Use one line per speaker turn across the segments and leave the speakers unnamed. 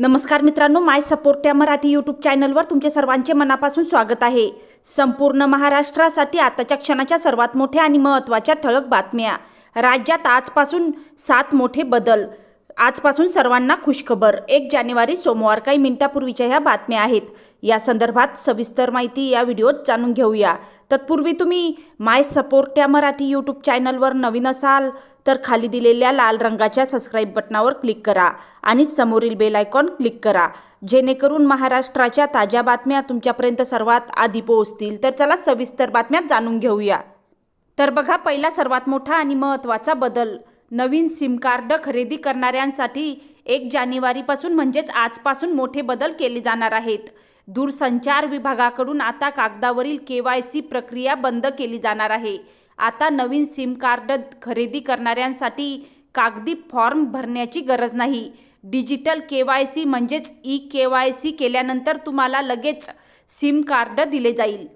नमस्कार मित्रांनो माय सपोर्ट या मराठी यूट्यूब चॅनलवर तुमचे सर्वांचे मनापासून स्वागत आहे. संपूर्ण महाराष्ट्रासाठी आताच्या क्षणाच्या सर्वात मोठ्या आणि महत्त्वाच्या ठळक बातम्या. राज्यात आजपासून सात मोठे बदल. आजपासून सर्वांना खुशखबर. एक जानेवारी सोमवार काही मिनिटापूर्वीच्या ह्या बातम्या आहेत. या संदर्भात सविस्तर माहिती या व्हिडिओत जाणून घेऊया. तत्पूर्वी तुम्ही माय सपोर्ट या मराठी यूट्यूब चॅनलवर नवीन असाल तर खाली दिलेल्या लाल रंगाच्या सबस्क्राईब बटनावर क्लिक करा आणि समोरील बेल आयकॉन क्लिक करा. जेणेकरून महाराष्ट्राच्या ताज्या बातम्या तुमच्यापर्यंत सर्वात आधी पोहोचतील. तर चला सविस्तर बातम्या जाणून घेऊया. तर बघा पहिला सर्वात मोठा आणि महत्त्वाचा बदल. नवीन सिम कार्ड खरेदी करणाऱ्यांसाठी एक जानेवारीपासून म्हणजेच आजपासून मोठे बदल केले जाणार आहेत. दूरसंचार विभागाकडून आता कागदावरील के वाय सी प्रक्रिया बंद केली जाणार आहे. आता नवीन सिम कार्ड खरेदी करणाऱ्यांसाठी कागदी फॉर्म भरण्याची गरज नाही. डिजिटल के वाय सी म्हणजेच ई के वाय सी केल्यानंतर तुम्हाला लगेच सिम कार्ड दिले जाईल.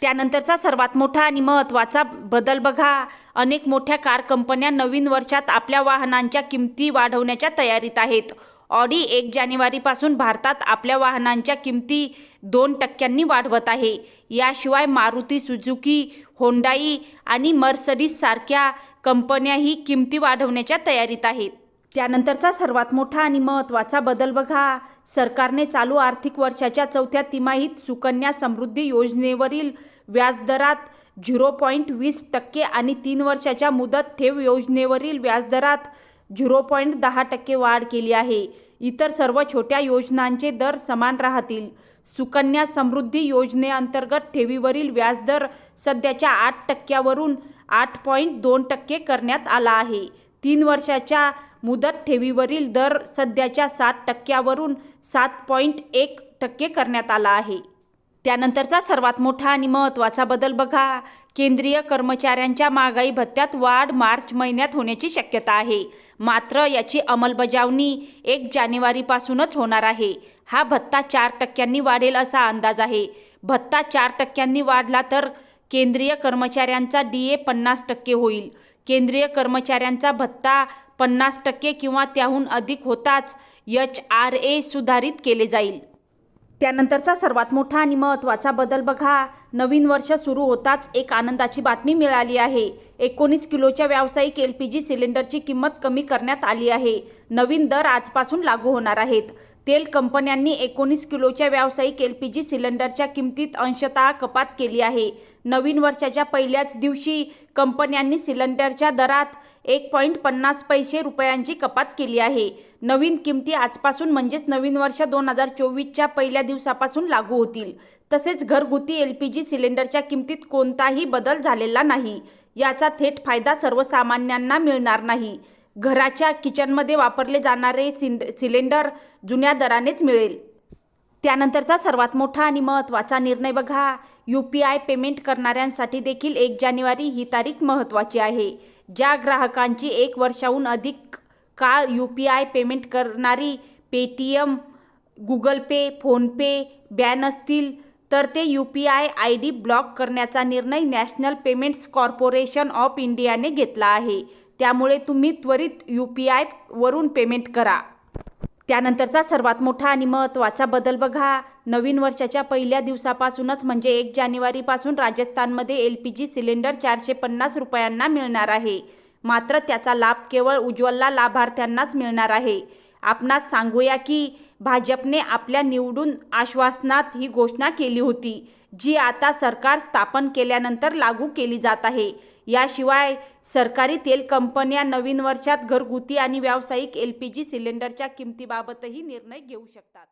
त्यानंतरचा सर्वात मोठा आणि महत्त्वाचा बदल बघा. अनेक मोठ्या कार कंपन्या नवीन वर्षात आपल्या वाहनांच्या किमती वाढवण्याच्या तयारीत आहेत. ऑडी एक जानेवारीपासून भारतात आपल्या वाहनांच्या किमती दोन टक्क्यांनी वाढवत आहे. याशिवाय मारुती सुझुकी होंडाई आणि मर्सडीज सारख्या कंपन्याही किमती वाढवण्याच्या तयारीत आहेत. त्यानंतरचा सर्वात मोठा आणि महत्त्वाचा बदल बघा. सरकारने चालू आर्थिक वर्षाच्या चौथ्या तिमाहीत सुकन्या समृद्धी योजनेवरील व्याजदरात झिरो पॉईंट वीस टक्के आणि तीन वर्षाच्या मुदत ठेव योजनेवरील व्याजदरात झिरो पॉईंट दहा टक्के वाढ केली आहे. इतर सर्व छोट्या योजनांचे दर समान राहतील. सुकन्या समृद्धी योजनेअंतर्गत ठेवीवरील व्याजदर सध्याच्या आठ टक्क्यावरून आठ पॉईंट दोन टक्के करण्यात आला आहे. तीन वर्षाच्या मुदत ठेवीवरील दर सध्याच्या सात टक्क्यावरून सात पॉईंट एक टक्के करण्यात आला आहे. त्यानंतरचा सर्वात मोठा आणि महत्त्वाचा बदल बघा. केंद्रीय कर्मचाऱ्यांच्या महागाई भत्त्यात वाढ मार्च महिन्यात होण्याची शक्यता आहे. मात्र याची अंमलबजावणी एक जानेवारीपासूनच होणार आहे. हा भत्ता चार टक्क्यांनी वाढेल असा अंदाज आहे. भत्ता चार टक्क्यांनी वाढला तर केंद्रीय कर्मचाऱ्यांचा डी ए पन्नास टक्के होईल. केंद्रीय कर्मचाऱ्यांचा भत्ता पन्नास टक्के किंवा त्याहून अधिक होताच एच आर ए सुधारित केले जाईल. त्यानंतरचा सर्वात मोठा आणि महत्त्वाचा बदल बघा. नवीन वर्ष सुरू होताच एक आनंदाची बातमी मिळाली आहे. एकोणीस किलोच्या व्यावसायिक एल पी जी सिलेंडरची किंमत कमी करण्यात आली आहे. नवीन दर आजपासून लागू होणार आहेत. तेल कंपन्यांनी एकोणीस किलोच्या व्यावसायिक एल पी जी सिलेंडरच्या किमतीत अंशतः कपात केली आहे. नवीन वर्षाच्या पहिल्याच दिवशी कंपन्यांनी सिलेंडरच्या दरात एक पॉईंट पन्नास पैसे रुपयांची कपात केली आहे. नवीन किमती आजपासून म्हणजेच नवीन वर्ष दोन हजार चोवीसच्या पहिल्या दिवसापासून लागू होतील. तसेच घरगुती एल पी जी सिलेंडरच्या किमतीत कोणताही बदल झालेला नाही. याचा थेट फायदा सर्वसामान्यांना मिळणार नाही. घराच्या किचनमध्ये वापरले जाणारे सिंड सिलेंडर जुन्या दरानेच मिळेल. त्यानंतरचा सर्वात मोठा आणि महत्त्वाचा निर्णय बघा. यू पी आय पेमेंट करणाऱ्यांसाठी देखील एक जानेवारी ही तारीख महत्त्वाची आहे. ज्या ग्राहकांची एक वर्षाहून अधिक काळ यू पी आय पेमेंट करणारी Paytm Google Pay PhonePe ban असतील तर ते U P I I D block करण्याचा निर्णय नॅशनल पेमेंट्स कॉर्पोरेशन ऑफ इंडियाने घेतला आहे. त्यामुळे तुम्ही त्वरित यू पी आयवरून पेमेंट करा. त्यानंतरचा सर्वात मोठा आणि महत्त्वाचा बदल बघा. नवीन वर्षाच्या पहिल्या दिवसापासूनच म्हणजे एक जानेवारीपासून राजस्थानमध्ये एल पी जी सिलेंडर चारशे पन्नास रुपयांना मिळणार आहे. मात्र त्याचा लाभ केवळ उज्ज्वला लाभार्थ्यांनाच मिळणार आहे. आपणास सांगूया की भाजपने आपल्या निवडून आश्वासनात ही घोषणा केली होती जी आता सरकार स्थापन केल्यानंतर लागू केली जात आहे. याशिवाय सरकारी तेल कंपन्या नवीन वर्षात घरगुती आणि व्यावसायिक एल पी जी सिलेंडरच्या किमतीबाबतही निर्णय घेऊ शकतात.